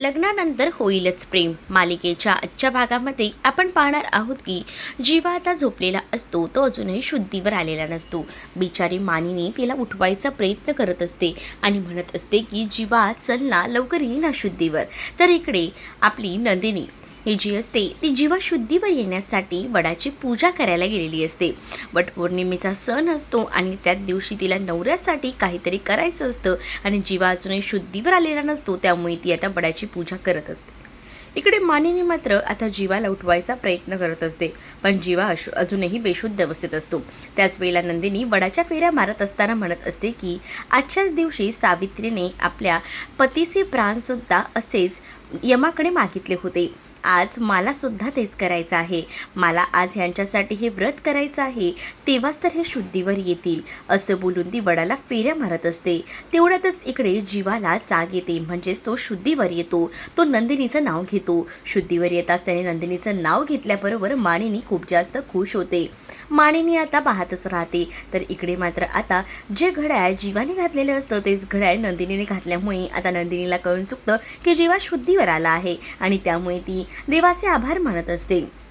लग्नानंतर होईलच प्रेम. मालिकेच्या आजच्या भागामध्ये आपण पाहणार आहोत की जीवा आता झोपलेला असतो तो अजूनही शुद्धीवर आलेला नसतो. बिचारी मानिनी तिला उठवायचा प्रयत्न करत असते आणि म्हणत असते की जीवा चल ना लवकर ये ना शुद्धीवर. तर इकडे आपली नंदिनी. ही जी असते ती जीवा शुद्धीवर येण्यासाठी वडाची पूजा करायला गेलेली असते. वट पौर्णिमेचा सण असतो आणि त्याच दिवशी तिला नवऱ्यासाठी काहीतरी करायचं असतं आणि जीवा अजूनही शुद्धीवर आलेला नसतो त्यामुळे ती आता वडाची पूजा करत असते. इकडे मानिनी मात्र आता जीवाला उठवायचा प्रयत्न करत असते पण जीवा अशु अजूनही बेशुद्ध अवस्थेत असतो. त्याच वेळेला नंदिनी वडाच्या फेऱ्या मारत असताना म्हणत असते की आजच्याच दिवशी सावित्रीने आपल्या पतीचे प्राणसुद्धा असेच यमाकडे मागितले होते. आज मला सुद्धा तेच करायचं आहे. मला आज ह्यांच्यासाठी हे व्रत करायचं आहे. तेव्हाच तर हे शुद्धीवर येतील. असं बोलून ती वडाला फेऱ्या मारत असते. तेवढ्यातच इकडे जीवाला जाग येते. म्हणजेच तो शुद्धीवर येतो. तो नंदिनीचं नाव घेतो. शुद्धीवर येताच त्याने नंदिनीचं नाव घेतल्याबरोबर मानिनी खूप जास्त खुश होते. मानिनी आता पाहतच राहते. तर इकडे मात्र आता जे घड्याळ जीवाने घातलेलं असतं तेच घड्याळ नंदिनीने घातल्यामुळे आता नंदिनीला कळून चुकतं की जीवा शुद्धीवर आला आहे. आणि त्यामुळे ती देवाचे आभार मानत असते.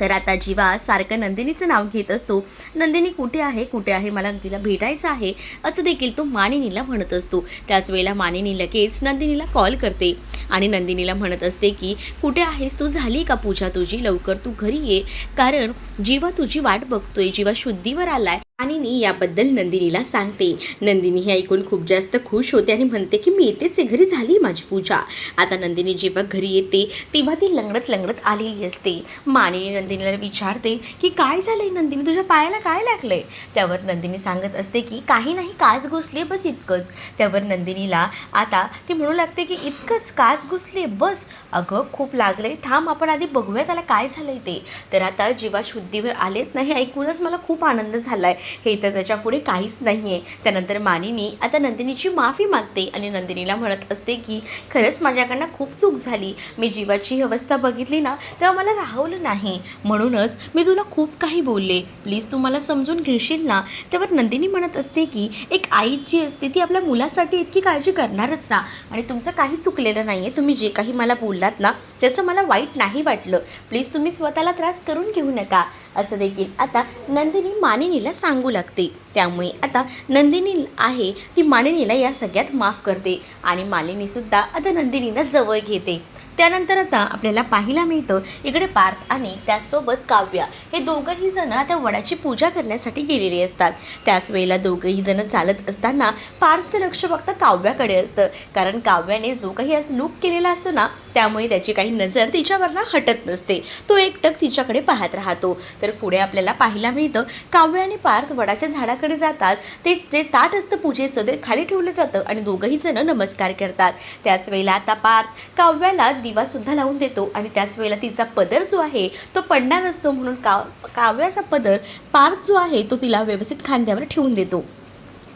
तर आता जीवा सारखं नंदिनीचं नाव घेत असतो. नंदिनी कुठे आहे? कुठे आहे? मला तिला भेटायचं आहे असं देखील तो मानिनीला म्हणत असतो. त्याच वेळेला मानिनी लगेच नंदिनीला कॉल करते आणि नंदिनीला म्हणत असते की कुठे आहेस? तू झाली का पूजा तुझी? लवकर तू घरी ये. कारण जीवा तुझी वाट बघतोय. जीवा शुद्धीवर आलाय. आणि मी याबद्दल नंदिनीला सांगते. नंदिनी हे ऐकून खूप जास्त खुश होते आणि म्हणते की मी येतेच घरी झाली माझी पूजा. आता नंदिनी जेव्हा घरी येते तेव्हा ती लंगडत लंगडत आलेली असते. मानिनी नंदिनीला विचारते की काय झालंय नंदिनी? तुझ्या पायाला काय लागलंय? त्यावर नंदिनी सांगत असते की काही नाही काच घुसले बस इतकंच. त्यावर नंदिनीला आता ती म्हणू लागते की इतकंच काच घुसले बस. अगं खूप लागले थांब आपण आधी बघूया त्याला काय झालंय ते. तर आता जेव्हा शुद्धीवर आलेत नाही ऐकूनच मला खूप आनंद झालाय. हे तर त्याच्या पुढे काहीच नाही आहे त्यानंतर मानिनी आता नंदिनीची माफी मागते आणि नंदिनीला म्हणत असते की खरंच माझ्याकडनं खूप चूक झाली. मी जीवाची ही अवस्था बघितली ना तेव्हा मला राहवलं नाही. म्हणूनच मी तुला खूप काही बोलले. प्लीज तू मला समजून घेशील ना? त्यावर नंदिनी म्हणत असते की एक आई जी असते ती आपल्या मुलासाठी इतकी काळजी करणारच ना. आणि तुमचं काही चुकलेलं नाही आहे तुम्ही जे काही मला बोललात ना त्याचं मला वाईट नाही वाटलं. प्लीज तुम्ही स्वतःला त्रास करून घेऊ नका. असं देखील आता नंदिनी मानिनीला सांगू लागते. त्यामुळे आता नंदिनी आहे ती मानिनीला या सगळ्यात माफ करते आणि मालिनीसुद्धा आता नंदिनीला जवळ घेते. त्यानंतर आता आपल्याला पाहायला मिळतं इकडे पार्थ आणि त्याचसोबत काव्या. हे दोघंही जण आता वडाची पूजा करण्यासाठी गेलेले असतात. त्याच वेळेला दोघंही जण चालत असताना पार्थचं लक्ष फक्त काव्याकडे असतं. कारण काव्याने जो काही आज लूक केलेला असतो ना त्यामुळे त्याची काही नजर तिच्यावरनं हटत नसते. तो एकटक तिच्याकडे पाहत राहतो. तर पुढे आपल्याला पाहायला मिळतं काव्य आणि पार्थ वडाच्या झाडाकडे जातात. ते जे ताट असतं पूजेचं ते खाली ठेवलं जातं आणि दोघंही जण नमस्कार करतात. त्याच वेळेला आता पार्थ काव्याला दिवासुद्धा लावून देतो आणि त्याच वेळेला तिचा पदर जो आहे तो पडणार असतो म्हणून काव काव्याचा पदर पार्थ जो आहे तो तिला व्यवस्थित खांद्यावर ठेवून देतो.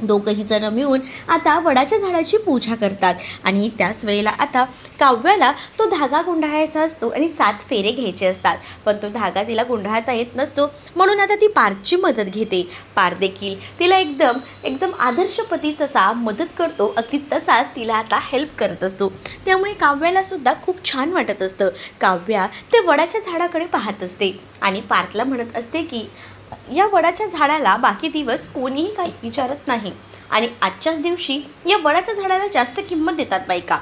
दोघंही जण मिळून आता वडाच्या झाडाची पूजा करतात. आणि त्याच वेळेला आता काव्याला तो धागा गुंडाळायचा असतो आणि सात फेरे घ्यायचे असतात. पण तो धागा तिला गुंडाळता येत नसतो. म्हणून आता ती पारची मदत घेते. पार देखील तिला एकदम एकदम आदर्शपती तसा मदत करतो. अगदी तसाच तिला आता हेल्प करत असतो. त्यामुळे काव्याला सुद्धा खूप छान वाटत असतं. काव्या ते वडाच्या झाडाकडे पाहत असते. आणि पार्थला म्हणत असते की या वडाच्या झाडाला बाकी दिवस कोणीही काही विचारत नाही. आणि आजच्याच दिवशी या वडाच्या झाडाला जास्त किंमत देतात बायका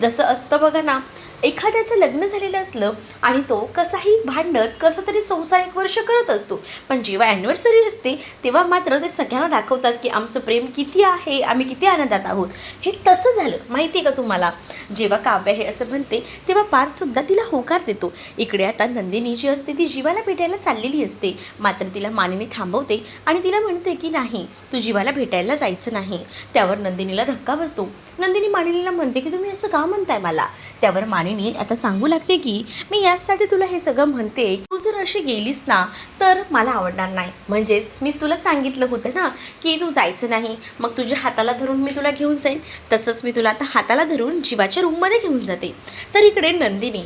जसं असतं बघा ना एखाद्याचं लग्न झालेलं असलं आणि तो कसाही भांडत कसं तरी संसार एक वर्ष करत असतो. पण जेव्हा ॲनिव्हर्सरी असते तेव्हा मात्र ते सगळ्यांना दाखवतात की आमचं प्रेम किती आहे आम्ही किती आनंदात आहोत. हे तसं झालं. माहिती आहे का तुम्हाला? जेव्हा काव्य हे असं म्हणते तेव्हा पार्थसुद्धा तिला होकार देतो. इकडे आता नंदिनी जी असते ती जीवाला भेटायला चाललेली असते. मात्र तिला मानिनी थांबवते आणि तिला म्हणते की नाही तू जीवाला भेटायला जायचं नाही. त्यावर नंदिनीला धक्का बसतो. नंदिनी मानिनीला म्हणते की तुम्ही असं का म्हणताय मला? त्यावर मानिनी आता सांगू लागते की मी याचसाठी तुला हे सगळं म्हणते. तू जर अशी गेलीस ना तर मला आवडणार नाही. म्हणजेच मीच तुला सांगितलं होतं ना की तू जायचं नाही. मग तुझ्या हाताला धरून मी तुला घेऊन जाईन. तसंच मी तुला आता हाताला धरून जीवाच्या रूममध्ये घेऊन जाते. तर इकडे नंदिनी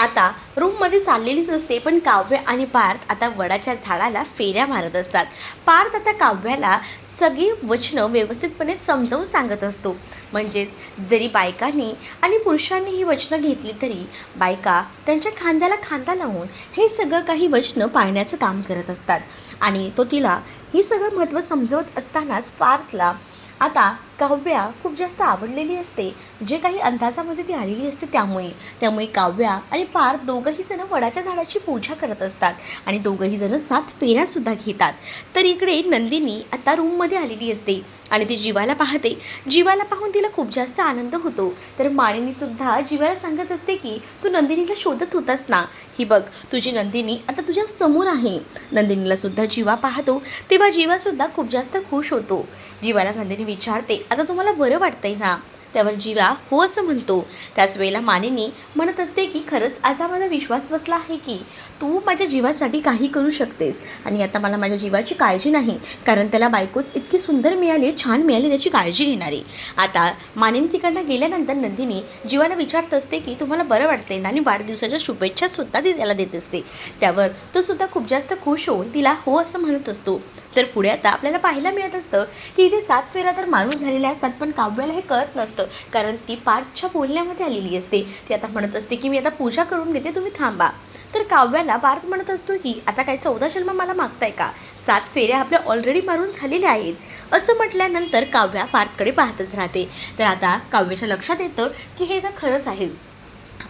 आता रूममध्ये चाललेलीच असते पण काव्य आणि पार्थ आता वडाच्या झाडाला फेऱ्या मारत असतात. पार्थ आता काव्याला सगळी वचनं व्यवस्थितपणे समजावून सांगत असतो. म्हणजेच जरी बायकांनी आणि पुरुषांनी ही वचनं घेतली तरी बायका त्यांच्या खांद्याला खांदा लावून हे सगळं काही वचनं पाळण्याचं काम करत असतात. आणि तो तिला हे सगळं महत्त्व समजवत असतानाच पार्थला आता काव्या खूप जास्त आवडलेली असते. जे काही अंदाजामध्ये ती आलेली असते त्यामुळे. त्यामुळे काव्या आणि पार्थ दोघंही जण वडाच्या झाडाची पूजा करत असतात आणि दोघंही जण सात फेऱ्यासुद्धा घेतात. तर इकडे नंदिनी आता रूममध्ये आलेली असते आणि ती जीवाला पाहते. जीवाला पाहून तिला खूप जास्त आनंद होतो. तर मानिनीसुद्धा जीवाला सांगत असते की तू नंदिनीला शोधत होतास ना? ही बघ तुझी नंदिनी आता तुझ्या समोर आहे. नंदिनीला सुद्धा जीवा पाहतो. तेव्हा जीवासुद्धा खूप जास्त खुश होतो. जीवाला नंदिनी विचारते आता तुम्हाला बरं वाटतंय ना? त्यावर जीवा हो असं म्हणतो. त्याच वेळेला मानिनी म्हणत असते की खरंच आता माझा विश्वास बसला आहे की तू माझ्या जीवासाठी काही करू शकतेस. आणि आता मला माझ्या जीवाची काळजी नाही. कारण त्याला बायकोच इतकी सुंदर मिळाली छान मिळाली त्याची काळजी घेणारी. आता मानिनी तिकडनं गेल्यानंतर नंदिनी जीवाला विचारत असते की तुम्हाला बरं वाटते ना? आणि वाढदिवसाच्या शुभेच्छासुद्धा ती त्याला देत असते. त्यावर तो सुद्धा खूप जास्त खुश होऊन तिला हो असं म्हणत असतो. तर पुढे आता आपल्याला पाहायला मिळत असतं की इथे सात फेऱ्या तर मारून झालेल्या असतात पण काव्याला हे कळत नसतं. कारण ती पार्थच्या बोलण्यामध्ये आलेली असते. ती आता म्हणत असते की मी आता पूजा करून घेते तुम्ही थांबा. तर काव्याला पार्थ म्हणत असतो की आता काय चौदा जन्म मला मागताय का? सात फेऱ्या आपल्या ऑलरेडी मारून झालेल्या आहेत. असं म्हटल्यानंतर काव्या पार्थकडे पाहतच राहते. तर आता काव्याच्या लक्षात येतं की हे तर खरंच आहे.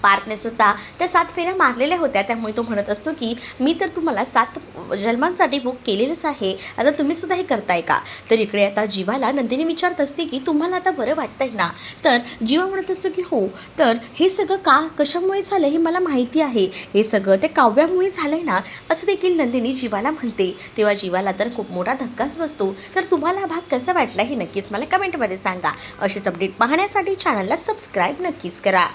पार्थने सुद्धा त्या सात फेऱ्या मारलेल्या होत्या. त्यामुळे तो म्हणत असतो की मी तर तुम्हाला सात जन्मांसाठी बुक केलेलंच आहे. आता तुम्ही सुद्धा हे करताय का? तर इकडे आता जीवाला नंदिनी विचारत असते की तुम्हाला आता बरं वाटतंय ना? तर जीवा म्हणत असतो की हो. तर हे सगळं का कशामुळे झालं हे मला माहिती आहे. हे सगळं त्या काव्यामुळे झालंय ना? असं देखील नंदिनी जीवाला म्हणते. तेव्हा जीवाला तर खूप मोठा धक्काच बसतो. तर तुम्हाला हा भाग कसा वाटला हे नक्कीच मला कमेंटमध्ये सांगा. असेच अपडेट पाहण्यासाठी चॅनलला सबस्क्राईब नक्कीच करा.